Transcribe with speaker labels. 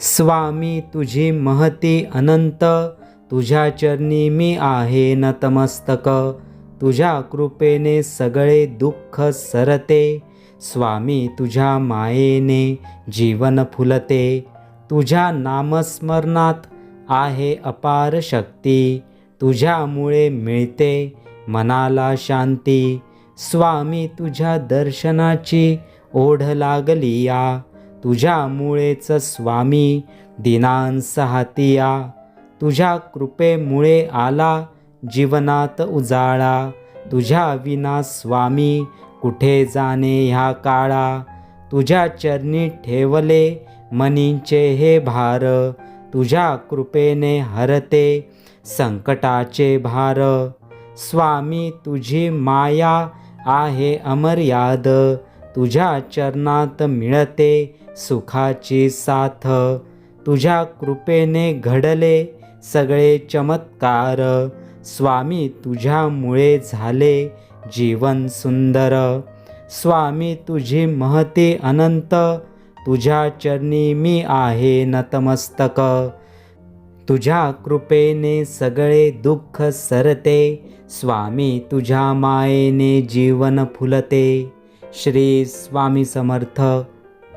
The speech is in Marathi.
Speaker 1: स्वामी तुझी महती अनंत. तुझ्या चरणी मी आहे नतमस्तक. तुझ्या कृपेने सगळे दुःख सरते. स्वामी तुझ्या मायेने जीवन फुलते. तुझ्या नामस्मरणात आहे अपार शक्ती. तुझ्यामुळे मिळते मनाला शांती. स्वामी तुझ्या दर्शनाची ओढ लागली या. तुझ्यामुळेच स्वामी दिनांस हातिया तुझ्या कृपेमुळे आला जीवनात उजाळा. तुझ्या विना स्वामी कुठे जाणे ह्या काळा. तुझ्या चरणी ठेवले मनीचे हे भार. तुझ्या कृपेने हरते संकटाचे भार. स्वामी तुझी माया आहे अमर्याद. तुझ्या चरणात मिळते सुखाची साथ. तुझ्या कृपेने घडले सगळे चमत्कार. स्वामी तुझ्यामुळे झाले जीवन सुंदर. स्वामी तुझी महती अनंत. तुझ्या चरणी मी आहे नतमस्तक. तुझ्या कृपेने सगळे दुःख सरते. स्वामी तुझ्या मायेने जीवन फुलते. श्री स्वामी समर्थ.